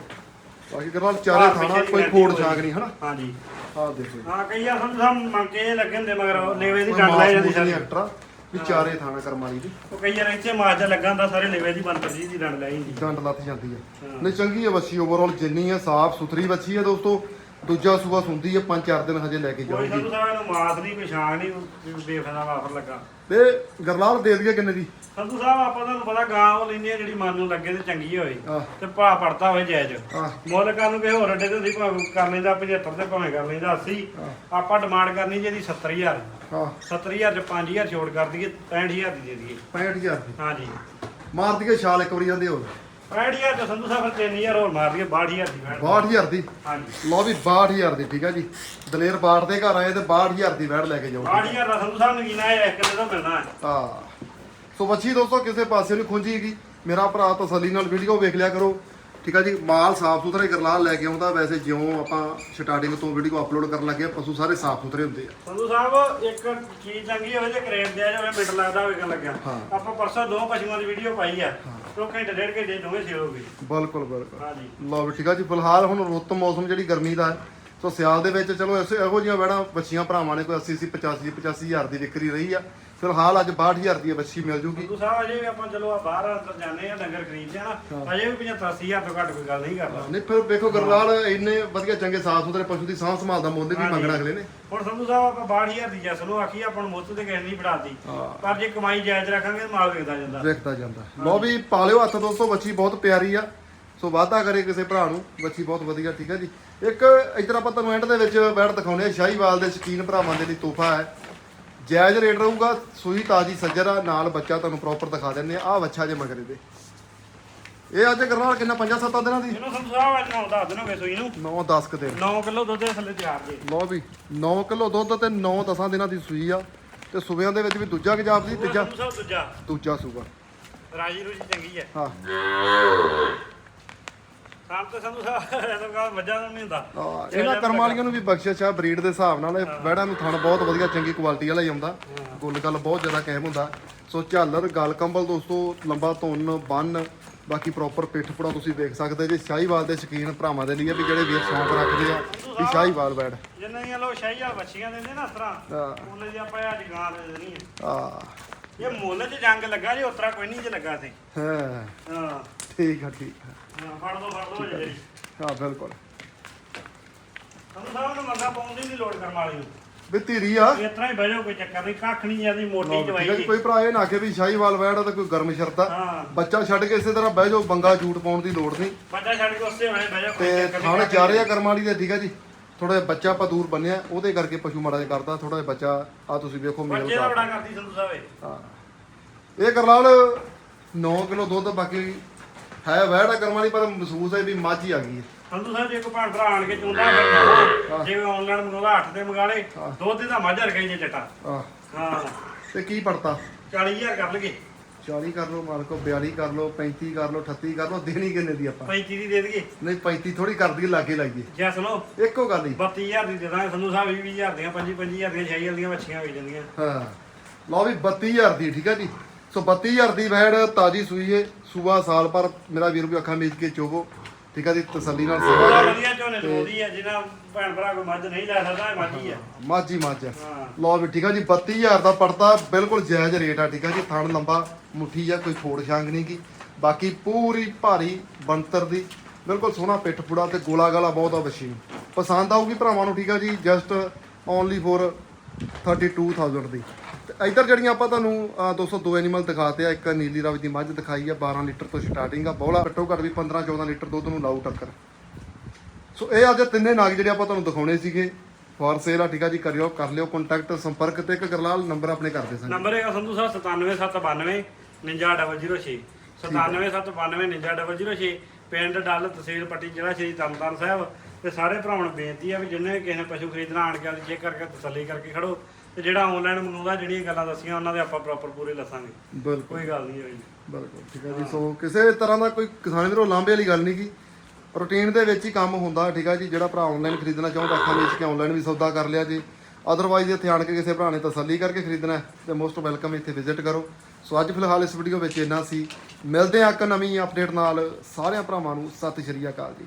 ਬਾਕੀ ਗਰਲਾਲ ਚਾਰੇ ਦੀ ਕੋਈ ਫੋੜ। ਛਾਗ ਨਹੀਂ ਹਨਾ? ਹਾਂਜੀ। ਆਹ ਦੇਖੋ ਹਾਂ ਕਈ ਆ ਸਾਹਿਬ ਮੰਗੇ ਲੱਗਣ ਦੇ ਮਗਰ ਉਹ ਲੇਵੇ ਦੀ ਡੰਡ ਲੈ ਜਾਂਦੀ ਸਾਰੀ। ਐਕਟਰਾ ਵੀ ਚਾਰੇ ਥਾਣਾ ਕਰਮ ਵਾਲੀ ਦੀ। ਉਹ ਕਈ ਵਾਰ ਇੱਥੇ ਮਾਜ ਲੱਗਾ ਹੁੰਦਾ ਸਾਰੇ ਲੇਵੇ ਦੀ ਬੰਤਰ ਜੀ ਦੀ ਡੰਡ ਲੈ ਜਾਂਦੀ ਡੰਡ ਲੱਤ ਜਾਂਦੀ ਹੈ। ਨਹੀਂ ਚੰਗੀ ਹੈ ਵੱਛੀ ਓਵਰਆਲ ਜਿੰਨੀ ਹੈ ਸਾਫ਼ ਸੁਥਰੀ ਵੱਛੀ ਹੈ ਦੋਸਤੋ ਦੂਜਾ ਸੂਆ ਸੁੰਦੀ ਹੈ ਪੰਜ ਚਾਰ ਦਿਨ ਹਜੇ ਲੈ ਕੇ ਕੋਈ ਜਾਊਗੀ। ਸੰਧੂ ਸਾਹਿਬ ਨੂੰ ਮਾਸ ਨਹੀਂ ਛਾਂ ਨਹੀਂ ਬੇਫਾਇਦਾ ਵਾਫਰ ਲੱਗਾ। ਤੇ ਗਰਲਾਲ ਦੇ ਦਈਏ ਕਿੰਨੇ ਦੀ? ਸੰਧੂ ਸਾਹਿਬ ਆਪਾਂ ਤੁਹਾਨੂੰ ਪਤਾ ਗਾਂ ਉਹ ਲੈਂਦੇ ਆ ਜਿਹੜੀ ਮਨ ਨੂੰ ਲੱਗੇ ਤੇ ਚੰਗੀ ਹੋਵੇ ਆਹ ਤੇ ਭਾਅ ਪੜਦਾ ਹੋਵੇ ਜਾਇਜ਼। ਆਹ ਮੁੱਲ ਕਰਨ ਨੂੰ ਕਿਸੇ ਹੋਰ ਅੱਡੇ ਤੇ ਭਾਵੇਂ ਕਰ ਲੈਂਦਾ 75 ਤੇ ਭਾਵੇਂ ਕਰ ਲੈਂਦਾ 80 ਆਪਾਂ ਡਿਮਾਂਡ ਕਰਨੀ ਜੀ ਇਹਦੀ 70000 ਆਹ 70000 ਚ 5000 ਛੋੜ ਕਰ ਦਈਏ 65000 ਦੀ ਦੇ ਦਈਏ। 65000 ਦੀ। ਹਾਂਜੀ। ਮਾਰ ਦਈਏ ਛਾਲ ਇੱਕ ਵਾਰੀ ਜਾਂਦੇ ਹੋਰ। 65000 ਚ ਸੰਧੂ ਸਾਹਿਬ ਫਿਰ 3000 ਹੋਰ ਮਾਰ ਦਈਏ 62000 ਦੀ ਬੈਠ। 62000 ਦੀ? ਹਾਂਜੀ। ਲਓ ਵੀ 62000 ਦੀ ਠੀਕ ਆ ਜੀ। ਦਲੇਰ ਬਾੜ ਦੇ ਘਰ ਆਏ ਤੇ 62000 ਦੀ ਵੈੜ ਲੈ ਕੇ ਜਾਓ। 62000 ਦਾ ਸੰਧੂ ਸਾਹਿਬ ਹੈ ਇੱਕ ਮਿਲਣਾ ਹੈ। ਸੋ ਬੱਚੀ ਦੋਸਤੋ ਕਿਸੇ ਪਾਸੇ ਨੂੰ ਖੁੰਝੀ ਹੈਗੀ ਮੇਰਾ ਭਰਾ ਤਸੱਲੀ ਨਾਲ ਵੀਡੀਓ ਵੇਖ ਲਿਆ ਕਰੋ। ਠੀਕ ਆ ਜੀ ਮਾਲ ਸਾਫ਼ ਸੁਥਰਾ ਹੀ ਗਰਲਾਲ ਲੈ ਕੇ ਆਉਂਦਾ ਵੈਸੇ ਜਿਉਂ ਆਪਾਂ ਸਟਾਰਟਿੰਗ ਤੋਂ ਵੀਡੀਓ ਅਪਲੋਡ ਕਰਨ ਲੱਗੇ ਆ, ਪਸ਼ੂ ਸਾਰੇ ਸਾਫ਼ ਸੁਥਰੇ ਹੁੰਦੇ ਆ। ਸੰਧੂ ਸਾਹਿਬ ਇੱਕ ਚੀਜ਼ ਚੰਗੀ ਹੋਵੇ ਤੇ ਕਰੇਟ ਦਿਆ ਜਾਵੇ ਮਿੰਟ ਲੱਗਦਾ ਹੋਵੇ ਲੱਗਿਆ। ਹਾਂ। ਆਪਾਂ ਪਰਸੋਂ ਦੋ ਪਸ਼ੂਆਂ ਦੀ ਵੀਡੀਓ ਪਾਈ ਆ ਦੋ ਘੰਟੇ ਡੇਢ ਘੰਟੇ ਦੋਵੇਂ ਸੇਲ ਹੋ ਗਈ ਬਿਲਕੁਲ। ਬਿਲਕੁਲ ਹਾਂਜੀ ਲਓ ਵੀ ਠੀਕ ਆ ਜੀ ਫਿਲਹਾਲ ਹੁਣ ਰੁੱਤ ਮੌਸਮ ਜਿਹੜੀ ਗਰਮੀ ਦਾ ਹੈ ਸੋ ਸਿਆਲ ਦੇ ਵਿੱਚ ਚਲੋ ਐਸੇ ਇਹੋ ਜਿਹੀਆਂ ਵੈੜਾਂ ਬੱਚੀਆਂ ਭਰਾਵਾਂ ਨੇ ਕੋਈ 80 80 85 85000 ਦੀ ਵਿਕਰੀ ਰਹੀ ਆ। ਫਿਲਹਾਲ ਅੱਜ 62000 ਦੀ ਬੱਚੀ ਮਿਲ ਜੂਗੀ। ਸੰਧੂ ਸਾਹਿਬ ਅਜੇ ਵੀ ਆਪਾਂ ਚਲੋ ਆ ਬਾਹਰ ਅੰਦਰ ਜਾਂਦੇ ਆ ਡੰਗਰ ਖਰੀਦਦੇ ਆ ਨਾ ਅਜੇ ਵੀ 85000 ਤੋਂ ਘੱਟ ਕੋਈ ਗੱਲ ਨਹੀਂ ਕਰਦਾ। ਨਹੀਂ ਫਿਰ ਵੇਖੋ ਗਰਲਾਲ ਇੰਨੇ ਵਧੀਆ ਚੰਗੇ ਸਾਫ਼ ਸੁਥਰੇ ਪਸ਼ੂ ਦੀ ਸਾਂਭ ਸੰਭਾਲ ਦਾ ਮੁੱਲ ਵੀ। ਮੰਗਣਾ ਅਗਲੇ ਨੇ। ਹੁਣ ਸੰਧੂ ਸਾਹਿਬ ਆਪਾਂ 62000 ਦੀ ਜੈਸ ਆਖੀ ਆਪਾਂ ਨੂੰ ਮੁੱਤ ਤੇ ਕਿਸੇ ਨਹੀਂ ਹਾਂ। ਪਰ ਜੇ ਕਮਾਈ ਜਾਇਜ਼ ਰੱਖਾਂਗੇ ਮਾਲ ਵੇਚਦਾ ਜਾਂਦਾ। ਵੇਖਦਾ ਜਾਂਦਾ। ਲਓ ਵੀ ਪਾ ਲਿਓ ਹੱਥ ਦੋਸਤੋ ਬੱਚੀ ਬਹੁਤ ਪਿਆਰੀ ਆ। ਸੋ ਵਾਅਦਾ ਕਰੇ ਕਿਸੇ ਭਰਾ ਨੂੰ ਬੱਚੀ ਬਹੁਤ ਵਧੀਆ ਠੀਕ ਹੈ ਜੀ। ਇੱਕ ਇਧਰ ਆਪਾਂ ਤੁਹਾਨੂੰ ਐਂਡ ਦੇ ਵਿੱਚ ਬੈਠ ਦਿਖਾਉਨੇ ਆ ਸ਼ਾਹੀਵਾਲ ਦੇ ਸ਼ਕੀਨ ਭਰਾਵਾਂ ਦੇ ਲਈ ਤੋਹਫਾ ਹੈ। ਜਾਇਜ਼ ਰੇਟ ਰਹੂਗਾ ਸੂਈ ਤਾਜੀ ਸੱਜਰਾ ਨਾਲ ਬੱਚਾ ਤੁਹਾਨੂੰ ਪ੍ਰੋਪਰ ਦਿਖਾ ਦਿੰਨੇ ਆ। ਆਹ ਬੱਚਾ ਜੇ ਮਗਰੇ ਦੇ ਇਹ ਅੱਜ ਕਰਨਾ ਕਿੰਨਾ 5-7 ਦਿਨਾਂ ਦੀ? ਇਹਨੂੰ ਸੰਧੂ ਸਾਹਿਬ ਅੱਜ ਨੂੰ ਦੱਸ ਦੇਣਾ ਸੂਈ ਨੂੰ। 9-10 ਕ ਦਿਨ। 9 ਕਿਲੋ ਦੁੱਧ ਦੇ ਥੱਲੇ ਤਿਆਰ ਜੇ। ਲਓ ਵੀ 9 ਕਿਲੋ ਦੁੱਧ ਤੇ 9-10 ਦਿਨਾਂ ਦੀ ਸੂਈ ਆ। ਤੇ ਸੂਬਿਆਂ ਦੇ ਵਿੱਚ ਵੀ ਦੂਜਾ ਗਜਾਬ ਦੀ ਤੀਜਾ ਦੂਜਾ। ਦੂਜਾ ਸੂਬਾ। ਰਾਜੀ ਰੂਜੀ ਚੰਗੀ ਹੈ ਹਾਂ। ਸਾਮ ਤੇ ਸੰਧੂ ਸਾਹਿਬ ਇਹਦਾ ਗੱਲ ਮੱਝਾਂ ਨੂੰ ਨਹੀਂ ਹੁੰਦਾ। ਆ, ਇਹਨਾਂ ਕਰਮ ਵਾਲੀਆਂ ਨੂੰ ਵੀ ਬਖਸ਼ਿਸ਼ ਆ ਬਰੀਡ ਦੇ ਹਿਸਾਬ ਨਾਲ ਇਹ ਵਹਿੜਾਂ ਨੂੰ ਥਣ ਬਹੁਤ ਵਧੀਆ ਚੰਗੀ ਕੁਆਲਿਟੀ ਵਾਲਾ ਹੀ ਆਉਂਦਾ। ਗੁੱਲ ਗੱਲ ਬਹੁਤ ਜ਼ਿਆਦਾ ਕਾਇਮ ਹੁੰਦਾ। ਸੋ ਝਾਲਰ ਗਲ ਕੰਬਲ ਦੋਸਤੋ ਲੰਬਾ ਧੁੰਨ ਬੰਨ ਬਾਕੀ ਪ੍ਰੋਪਰ ਪਿੱਠ ਪੁੜਾ ਤੁਸੀਂ ਦੇਖ ਸਕਦੇ ਜੇ ਸ਼ਾਹੀਵਾਲ ਦੇ ਸ਼ਕੀਨ ਭਰਾਵਾਂ ਦੇ ਲਈ ਆ ਵੀ ਜਿਹੜੇ ਵੀਰ ਸ਼ੌਂਕ ਰੱਖਦੇ ਆ ਵੀ ਸ਼ਾਹੀਵਾਲ ਵੈੜ ਜਿੰਨੇ ਦੀਆਂ ਲੋਕ ਸ਼ਾਹੀ ਵਾਲ ਬੱਚੀਆਂ ਦਿੰਦੇ ਨਾ ਇਸ ਤਰ੍ਹਾਂ। ਆ ਉਹਨੇ ਦੀ ਆਪਾਂ ਅੱਜ ਗਾਂ ਦੇ ਦੇਣੀ ਹੈ। ਆ ਇਹ ਮੁੱਲ 'ਚ ਜੰਗ ਲੱਗਾ ਜੀ ਉਤਰਾ ਕੋਈ ਨਹੀਂ ਜੇ ਲੱਗਾ ਸੀ। ਹੈ। ਹਾਂ। ਠੀਕ ਆ ਠੀਕ ਆ। ਫੜ ਦੋ ਫੜ ਦੋ ਜਿਹੜੀ ਹਾਂ ਬਿਲਕੁਲ। ਸੰਧੂ ਸਾਹਿਬ ਨੂੰ ਮੰਗਾ ਪਾਉਣ ਦੀ ਨਹੀਂ ਲੋੜ ਕਰਮ ਵਾਲੀ ਨੂੰ ਵੀ ਧੀਰੀ ਆ। ਇਸ ਤਰ੍ਹਾਂ ਹੀ ਬਹਿ ਜਾਓ ਕੋਈ ਚੱਕਰ ਨਹੀਂ। ਕੱਖ ਨਹੀਂ ਜਿਆਦੀ ਮੋਟੀ ਠੀਕ ਜਵਾਈ ਆ ਜੀ ਜੀ। ਕੋਈ ਭਰਾ ਇਹ ਨਾ ਕਿ ਵੀ ਸ਼ਾਹੀਵਾਲ ਵੈੜ ਆ ਤਾਂ ਕੋਈ ਗਰਮ ਸ਼ਰਤਾ ਹਾਂ। ਬੱਚਾ ਛੱਡ ਕੇ ਇਸੇ ਤਰ੍ਹਾਂ ਬਹਿ ਜਾਓ ਬੰਗਾ ਝੂਟ ਪਾਉਣ ਦੀ ਲੋੜ ਨਹੀਂ। ਬੱਚਾ ਛੱਡ ਕੇ ਉਸੇ ਵੇਲੇ ਬਹਿ ਜਾਓ ਕੋਈ ਤੇ ਚੱਕਰ ਥਾਣੇ ਚਾਰੇ ਆ ਕਰਮ ਵਾਲੀ ਦੇ ਠੀਕ ਆ ਜੀ। ਥੋੜਾ ਜਿਹਾ ਬੱਚਾ ਆਪਾਂ ਦੂਰ ਬੰਨਿਆ ਉਹਦੇ ਕਰਕੇ ਪਸ਼ੂ ਮਾੜਾ ਜਿਹਾ ਕਰਦਾ ਥੋੜਾ ਜਿਹਾ ਬੱਚਾ ਆ ਤੁਸੀਂ ਵੇਖੋ ਮੇਲ ਬੱਚੇ ਦਾ ਦਾ ਬੜਾ ਕਰਦੀ ਸੰਧੂ ਸਾਹਿਬ ਇਹ। ਹਾਂ। ਇਹ ਕਰਲਾਲ 9 ਕਿਲੋ ਦੁੱਧ ਬਾਕੀ ਹੈ ਵੈੜਾ ਕਰਮ ਵਾਲੀ ਪਰ ਮਹਿਸੂਸ ਹੈ ਵੀ ਮੱਝ ਹੀ ਆ ਗਈ ਹੈ। ਸੰਧੂ ਸਾਹਿਬ ਜੇ ਕੋਈ ਭੈਣ ਭਰਾ ਆਣ ਕੇ ਚੁੰਦਾ ਫਿਰ ਜੇ ਆਨਲਾਈਨ ਮੰਗਾਉਂਦਾ 8 ਤੇ ਮੰਗਾ ਲੇ ਦੁੱਧ ਦਾ ਮੱਝ ਰਖੇ ਜੇ ਚਟਾ ਆ ਹਾਂ। ਤੇ ਕੀ ਪੜਤਾ 40000 ਕਰ ਲਗੇ 40 ਕਰ ਲਓ ਮਾਲਕੋ 42 ਕਰ ਲਓ 35 ਕਰ ਲਓ 38 ਕਰ ਲਓ ਦੇਣੀ ਕਿੰਨੇ ਦੀ ਆਪਾਂ? 35 ਦੀ ਦੇ ਦਈਏ। ਨਹੀਂ 35 ਥੋੜੀ ਕਰ ਦਈਏ ਲਾਗੇ ਲਾਈਏ। ਜੈ ਸੁਣੋ ਇੱਕੋ ਗੱਲ ਹੀ। 32000 ਦੀ ਦੇ ਦਾਂਗੇ ਸੰਧੂ ਸਾਹਿਬ 20000 ਦੀਆਂ 25 25000 ਦੀਆਂ 6000 ਦੀਆਂ ਮੱਛੀਆਂ ਵੇਚ ਜਾਂਦੀਆਂ। ਹਾਂ। ਲਓ ਵੀ 32000 ਦੀ ਠੀਕ ਹੈ ਜੀ। ਸੋ 32000 ਦੀ ਵੈੜ ਤਾਜੀ ਸੂਈ ਸੂਆ ਸਾਲ ਪਰ ਮੇਰਾ ਵੀਰ ਵੀ ਅੱਖਾਂ ਮੀਚ ਕੇ ਚੋਵੋ। ਠੀਕ ਹੈ ਜੀ ਤਸੱਲੀ ਨਾਲ ਸੇਵਾ ਕਰੋ। ਵਧੀਆ ਝੋਨੇ ਦਵਾਉਂਦੀ ਹੈ ਜਿਹਨਾਂ ਭੈਣ ਭਰਾ ਕੋਈ ਮੱਝ ਨਹੀਂ ਲੈ ਸਕਦਾ ਇਹ ਮੱਝ ਹੀ ਮਾਝੀ ਮੱਝ ਹੈ। ਲਓ ਵੀ ਠੀਕ ਆ ਜੀ 32000 ਦਾ ਪੜਤਾ ਬਿਲਕੁਲ ਜਾਇਜ਼ ਰੇਟ ਆ ਠੀਕ ਆ ਜੀ ਥਣ ਲੰਬਾ ਮੁੱਠੀ ਆ ਕੋਈ ਫੋੜ ਛਾਂਗ ਨਹੀਂ ਕੀ ਬਾਕੀ ਪੂਰੀ ਭਾਰੀ ਬੰਤਰ ਦੀ ਬਿਲਕੁਲ ਸੋਹਣਾ ਪਿੱਠ ਪੁੜਾ ਤੇ ਗੋਲਾ ਗਾਲਾ ਬਹੁਤ ਆ ਨੂੰ। ਪਸੰਦ ਆਊਗੀ ਭਰਾਵਾਂ ਨੂੰ ਠੀਕ ਆ ਜੀ ਜਸਟ ਓਨਲੀ ਫੋਰ 32000 ਦੀ। ਇੱਧਰ ਜਿਹੜੀਆਂ ਆਪਾਂ ਤੁਹਾਨੂੰ ਅਹ, 202 ਐਨੀਮਲ ਦਿਖਾਤੇ ਆ ਇੱਕ ਨੀਲੀ ਰਾਵੀ ਦੀ ਮੱਝ ਦਿਖਾਈ ਆ 12 ਲੀਟਰ ਤੋਂ ਸਟਾਰਟਿੰਗ ਆ ਬੋਲਾ ਘੱਟੋ ਘੱਟ ਵੀ 15 14 ਲੀਟਰ ਦੁੱਧ ਨੂੰ ਲਾਊ ਟੱਕਰ। ਸੋ ਇਹ ਅੱਜ ਤਿੰਨੇ ਨਾਗ ਜਿਹੜੇ ਆਪਾਂ ਤੁਹਾਨੂੰ ਦਿਖਾਉਣੇ ਸੀਗੇ। ਫॉर ਸੇਲ ਆ ਠੀਕ ਆ ਜੀ ਕਰਿਓ ਕਰ ਲਿਓ ਕੰਟੈਕਟ ਸੰਪਰਕ ਤੇ ਇੱਕ ਗਰਲਾਲ ਨੰਬਰ ਆਪਣੇ ਕਰ ਦੇ ਨੰਬਰ ਹੈਗਾ ਸੰਧੂ ਸਾਹਿਬ 97792 99006 97792 99006 ਪਿੰਡ ਡੱਲ ਤਹਿਸੀਲ ਪੱਟੀ ਜ਼ਿਲ੍ਹਾ ਸ਼੍ਰੀ ਤਰਨਤਾਰਨ ਸਾਹਿਬ। ਤੇ ਸਾਰੇ ਭਰਾਵਾਂ ਨੂੰ ਬੇਨਤੀ ਆ ਵੀ ਜਿੰਨੇ ਵੀ ਕਿਸੇ ਨੇ ਪਸ਼ੂ ਖਰੀਦਣਾ ਆਣ ਕੇ ਚੈੱਕ ਕਰਕੇ ਤਸੱਲੀ ਕਰਕੇ ਖੜੋ ਤੇ ਜਿਹੜਾ ਆਨਲਾਈਨ ਮੰਗਾਉਂਦਾ ਜਿਹੜੀਆਂ ਗੱਲਾਂ ਦੱਸੀਆਂ ਉਹਨਾਂ ਦੇ ਆਪਾਂ ਪ੍ਰੋਪਰ ਪੂਰੇ ਦੱਸਾਂਗੇ। ਬਿਲਕੁਲ। ਕੋਈ ਗੱਲ ਨਹੀਂ ਹੋਈ। ਬਿਲਕੁਲ ਠੀਕ ਆ ਜੀ। ਸੋ ਕਿਸੇ ਤਰ੍ਹਾਂ ਦਾ ਕੋਈ ਕਿਸਾਨ ਵੀਰੋ ਲਾਂਬੇ ਵਾਲੀ ਗੱਲ ਨਹੀਂ ਕੀ ਰੂਟੀਨ ਦੇ ਵਿੱਚ ਹੀ ਕੰਮ ਹੁੰਦਾ ਠੀਕ ਆ ਜੀ। ਜਿਹੜਾ ਭਰਾ ਆਨਲਾਈਨ ਖਰੀਦਣਾ ਚਾਹੁੰਦਾ ਅੱਖਾਂ ਵੇਚ ਕੇ ਆਨਲਾਈਨ ਵੀ ਸੌਦਾ ਕਰ ਲਿਆ ਜੀ। ਅਦਰਵਾਈਜ਼ ਇੱਥੇ ਆਣ ਕੇ ਕਿਸੇ ਭਰਾ ਨੇ ਤਸੱਲੀ ਕਰਕੇ ਖਰੀਦਣਾ ਹੈ ਤੇ ਮੋਸਟ ਵੈਲਕਮ ਇੱਥੇ ਵਿਜ਼ਿਟ ਕਰੋ। ਸੋ ਅੱਜ ਫਿਲਹਾਲ ਇਸ ਵੀਡੀਓ ਵਿੱਚ ਇੰਨਾ ਸੀ। ਮਿਲਦੇ ਹਾਂ ਇੱਕ ਨਵੀਂ ਅਪਡੇਟ ਨਾਲ। ਸਾਰਿਆਂ ਭਰਾਵਾਂ ਨੂੰ ਸਤਿ ਸ਼੍ਰੀ ਅਕਾਲ ਜੀ।